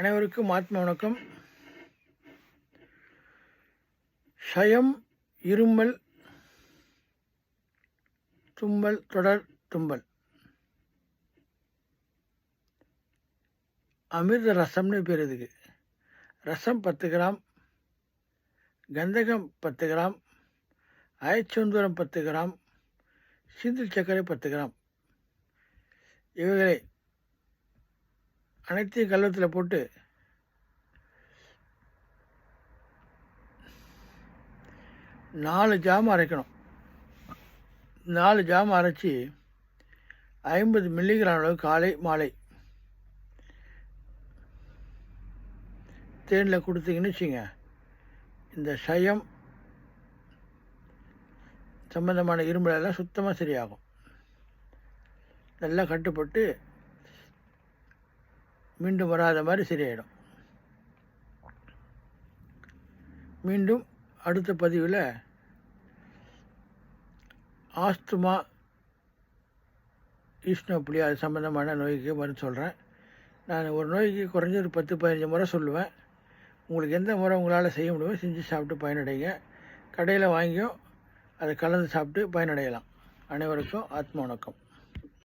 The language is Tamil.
அனைவருக்கும் ஆத்ம வணக்கம். ஷயம் இருமல் தும்மல் தொடர் தும்பல். அமிர்த ரசம்னு பேர் இதுக்கு ரசம் பத்து கிராம் கந்தகம் பத்து கிராம் அயச்சந்தூரம் பத்து கிராம் சிந்தில் சர்க்கரை பத்து கிராம். இவைகளை அனைத்தையும் கள்ளத்தில் போட்டு நாலு ஜாம் அரைக்கணும். நாலு ஜாம் அரைச்சி ஐம்பது மில்லிகிராம் அளவு காலை மாலை தேனில் கொடுத்தீங்கன்னு வச்சுங்க. இந்த சயம் சம்பந்தமான இருமல் சுத்தமாக சரியாகும். நல்லா கட்டுப்பட்டு மீண்டும் வராத மாதிரி சரியாயிடும். மீண்டும் அடுத்த பதிவில் ஆஸ்துமா ஈஸ்னோப்புலி அது சம்மந்தமான நோய்க்கு மருந்து சொல்கிறேன் நான் ஒரு நோய்க்கு குறைஞ்ச ஒரு பத்து பதினஞ்சு முறை சொல்லுவேன். உங்களுக்கு எந்த முறை உங்களால் செய்ய முடியுமோ செஞ்சு சாப்பிட்டு பயனடைங்க. கடையில் வாங்கியும் அதை கலந்து சாப்பிட்டு பயனடையலாம். அனைவருக்கும் ஆத்ம வணக்கம்.